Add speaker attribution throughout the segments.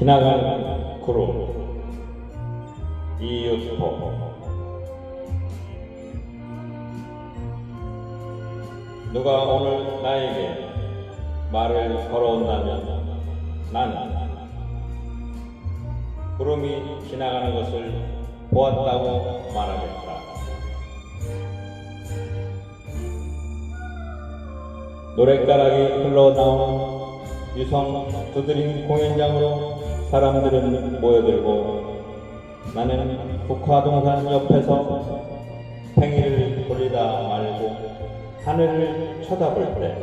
Speaker 1: 지나간 구름 이유토 누가 오늘 나에게 말을 걸어온다면 나는 구름이 지나가는 것을 보았다고 말하겠다. 노랫가락이 흘러나오는 유성 두드림 공연장으로 사람들은 모여들고 나는 북화동산 옆에서 팽이를 돌리다 말고 하늘을 쳐다볼 때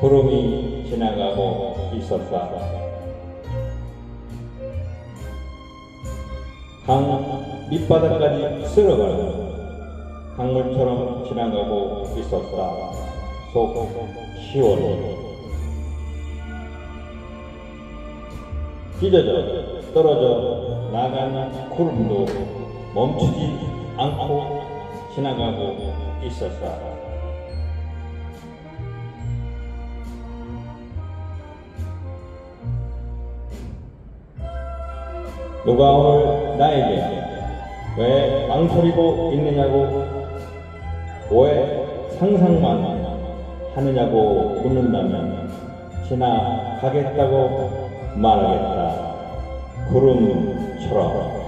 Speaker 1: 구름이 지나가고 있었다. 강 밑바닥까지 쓸어가고 강물처럼 지나가고 있었다. 속 시원히 찢어져 떨어져 나간 구름도 멈추지 않고 지나가고 있었다. 누가 오늘 나에게 왜 망설이고 있느냐고 왜 상상만 하느냐고 묻는다면 지나가겠다고 말하겠다. 구름처럼